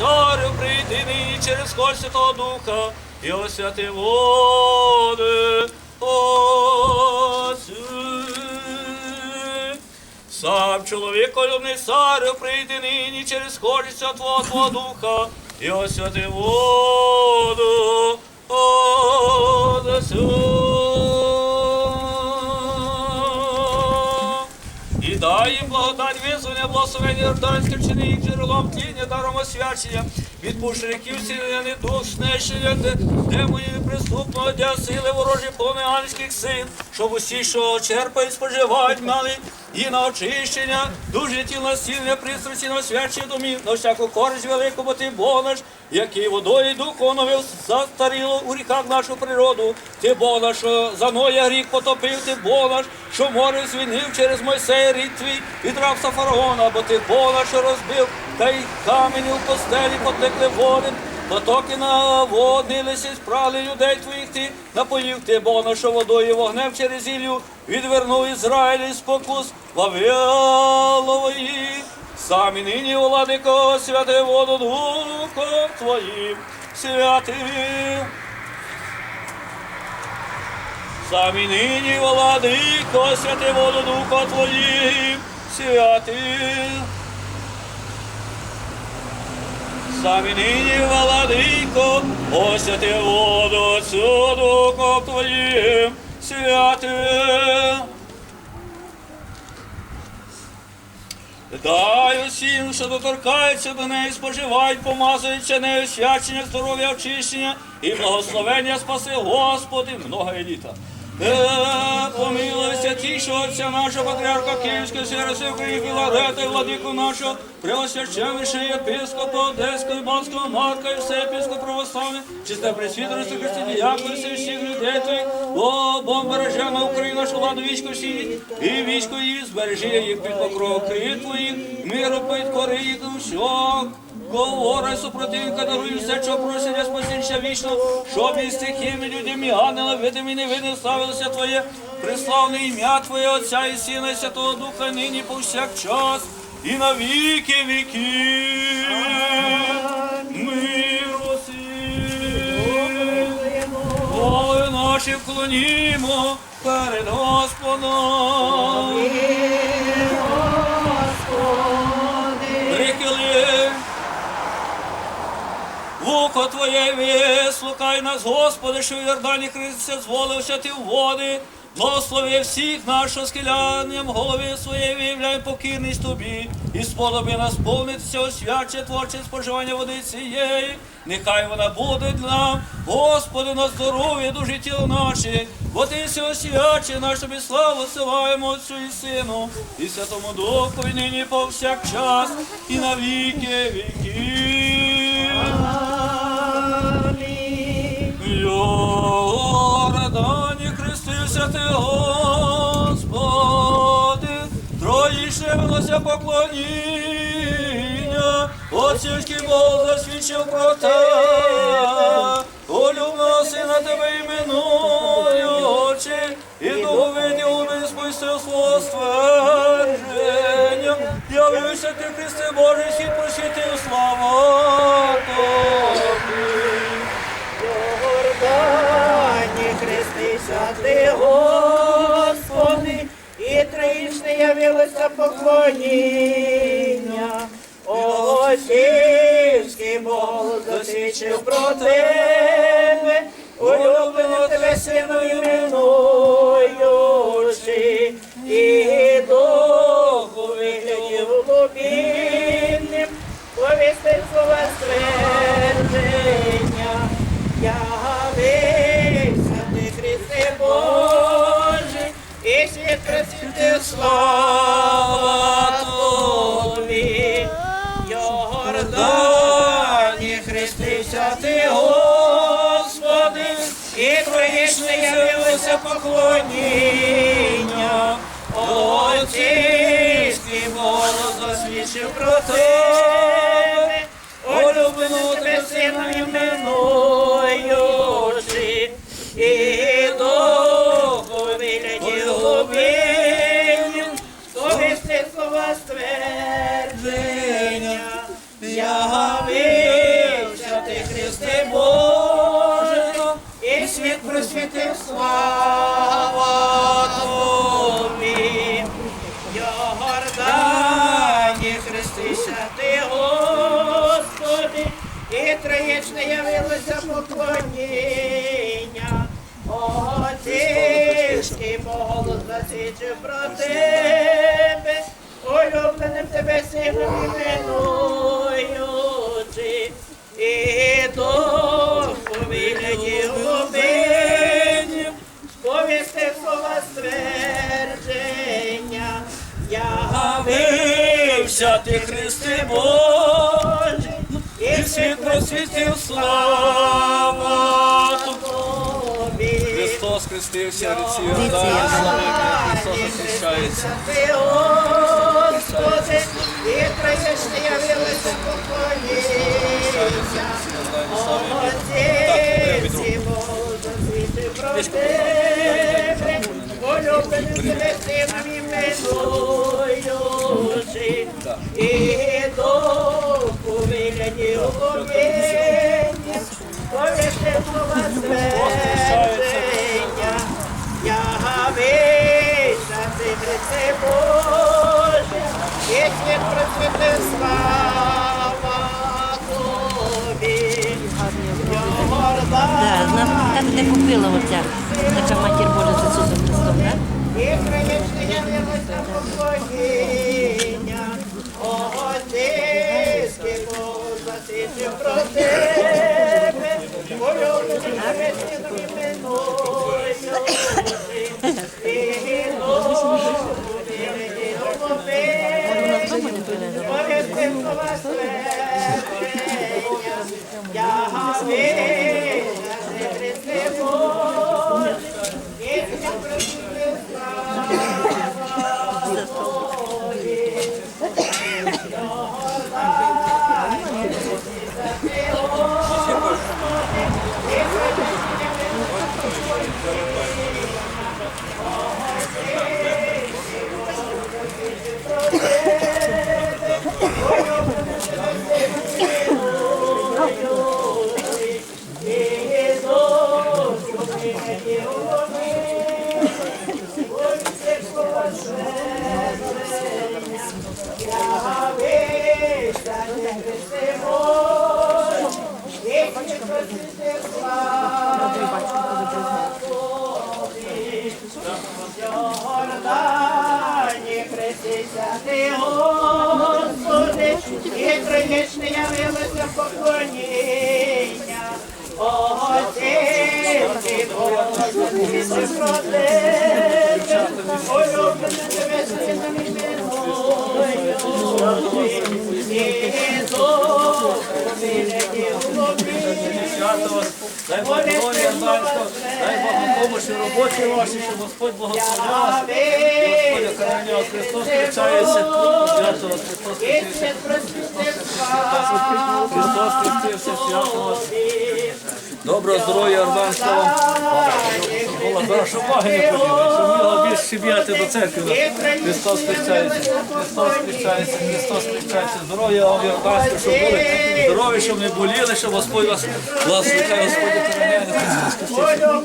царю, прийди нині через Хор Святого Духа і освяти води. Сам чоловік колюбний царю, прийди нині через сходження Твого Твого Духа і освяти воду. Отцю. І їм благодать визволення, благословення Йорданське вчини їх джерелом тління, даром освячення, від ріків сіляни, недух, знищення, де- демонів неприступного для сили ворожі, повни ангельських сил, щоб усі, що черпають, споживають, мали і на очищення, дуже тіло сильне, пристрасті на освячення домів, на всяку користь велику, бо ти Бог який водою і духом оновив застаріло у ріках нашу природу. Ти Бог наш, що за Ноя гріх потопив, ти Бог що море звільнив через Мойсея рід твій від рабства фараона, бо ти Бог що розбив, та й камені у постелі потекли води. Потоки наводнилися, і спрали людей твоїх ти, напоїв ти, Бог наш, що водою вогнем через Ілью, відвернув Ізраїль із спокус Вавилової. Самі нині, владико, святи воду духом Твоїм, святим. Самі нині, владико, святи воду духом Твоїм, святим. Самі нині, владико, освяти воду цю духом Твоїм, святим. Дай усім, що доторкаються до неї, споживають, помазуються нею свячення, здоров'я, очищення і благословення спаси Господи, много літа. Е, помилуйся що отця нашого патріарха Київського Сєресів України Філарета владику нашого, преосвященніши єпископа Одеського і Банського Марка і все епископ православне, чисте пресвітерство Христі діякуйся всіх людей твоїх, о, Бог Україну нашу владу військо всі, і військо її, збережи їх під покров крит твоїх, миру підкори їх всього. Говори супротивника, даруй все, що просить для спасіння вічно, щоб із стихіями людьми, ангела, видимі, невидимі, ставилося Твоє, приславне ім'я Твоє, Отця і Сина, і Святого Духа, нині повсякчас, і на віки віків. Голови наші вклонімо перед Господом. Вухо Твоє вислухай нас, Господи, що в Йордані Христя зволився ти в води. Благослови всіх нас, що схилянням голови своєї виявляємо покірність тобі, і сподоби нас повнитися освяче творче споживання води цієї. Нехай вона буде нам, Господи, на здоров'я дуже тіло наше, бо ти освяче наш тобі славу силаємо Отцю і Сину, і Святому Духові нині повсякчас, і на віки віків. Йордані хрестився ти, Господи, троїще велося поклоніння, Отцівський Бог засвідчив про те, улюбленого сина тебе іменуючи, і духовині уми спустив свого ствердження, явився ти, Христе Божий, світ просвітив слава поклоніння. Осівський Бог засвідчив про тебе, улюблене тебе сину іменуючи, і духу виглядів глубинним, повістив слова ствердження. Явився ти, Христе Божий, і світ просвітив слава троїшне явилося поклоніння. Отцівський голос засвідчив про тебе, улюблену тебе сина іменуючи, і духу вигляді глубинів, сповісти слова ствердження, слава тобі. Йордані, ти, Господи, і троєчне явилося поклоніння. Отецький поголос засвідчив про тебе, улюбленим тебе сином іменуючи, і дух ствердження, явився ти, Христи Божий, і світ просвітив слава тобі. Христос хрестився, Йордан, славити, Христос освящається. Ти, Господи, і троєчне явилося поклоніння. Отеці Боже, світи про тебе, нам там, де купила оця така матір Божа з Ісусом Христом, так? Про тебе, улюблений навіть сином іменуючи, Господи, трагічне явилося поклоніння. Отець, Боже, вас, дай Бог здоров'я, Ярданського, дай Бог допомоги роботі ваші, щоб Господь благословляв. Господь охороняв, Христос хрещається. Свято вас, Христос хрестився. Христос хрестився, свято вас. Доброго здоров'я, Ярданського. Була хороша уваги не поділи, щоб мало більше щеб'яти до церкви. Христос хрещається, Христос хрещається, Христос хрещається. Здоров'я вам, Ярданського, щоб були здорові, щоб не боліли, щоб Господь вас благословив, Хай Господь охороняє. Христос хрестився. Здоров'я вам,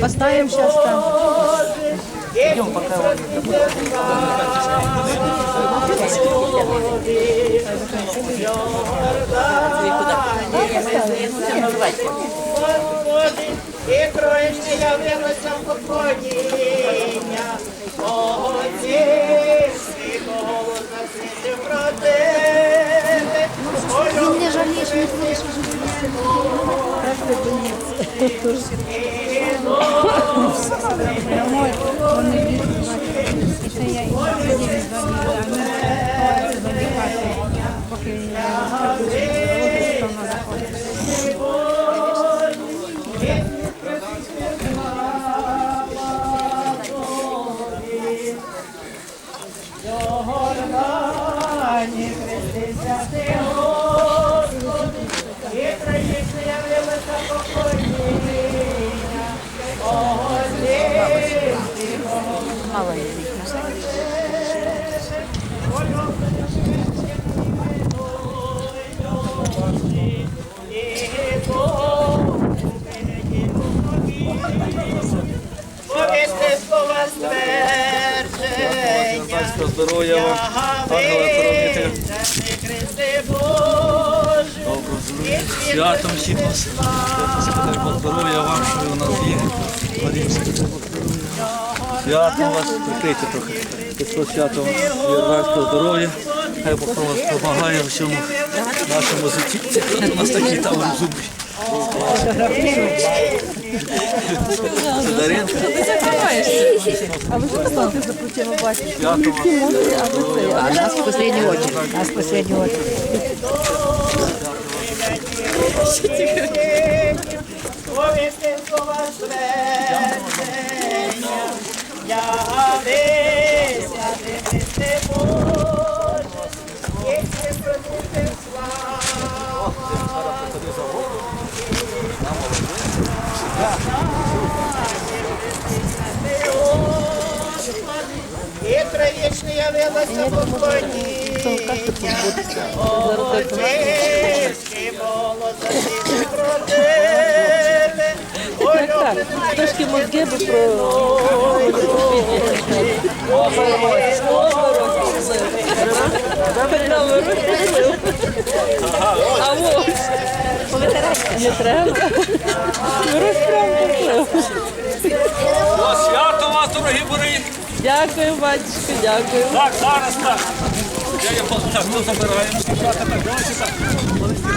Поставим сейчас там. Идем пока І троєчне явилося поклоніння, Отецький голос про тебе, Мне жалеешь, не здоров'я вам, хоронителя. Христи Боже, здоров'я. Святом всіх вас. Бог здоров'я вам, що ви у нас є. Марія, Святом вас, прикрийте трохи. Христос святом єврейського здоров'я. Хай Бог вам допомагає у всьому нашому житті. У нас такі там зуби. Даринка. Святом вас. А нас в последнюю очі. Нас в очередь. повісти слова ствердження. Явися, явилося поклоніння. Отечки молодці родини. Ой, Трошки мозги би про А ось. Не треба. О, Дякую, батюшко, дякую. Так, зараз так. Я його ну давайте так.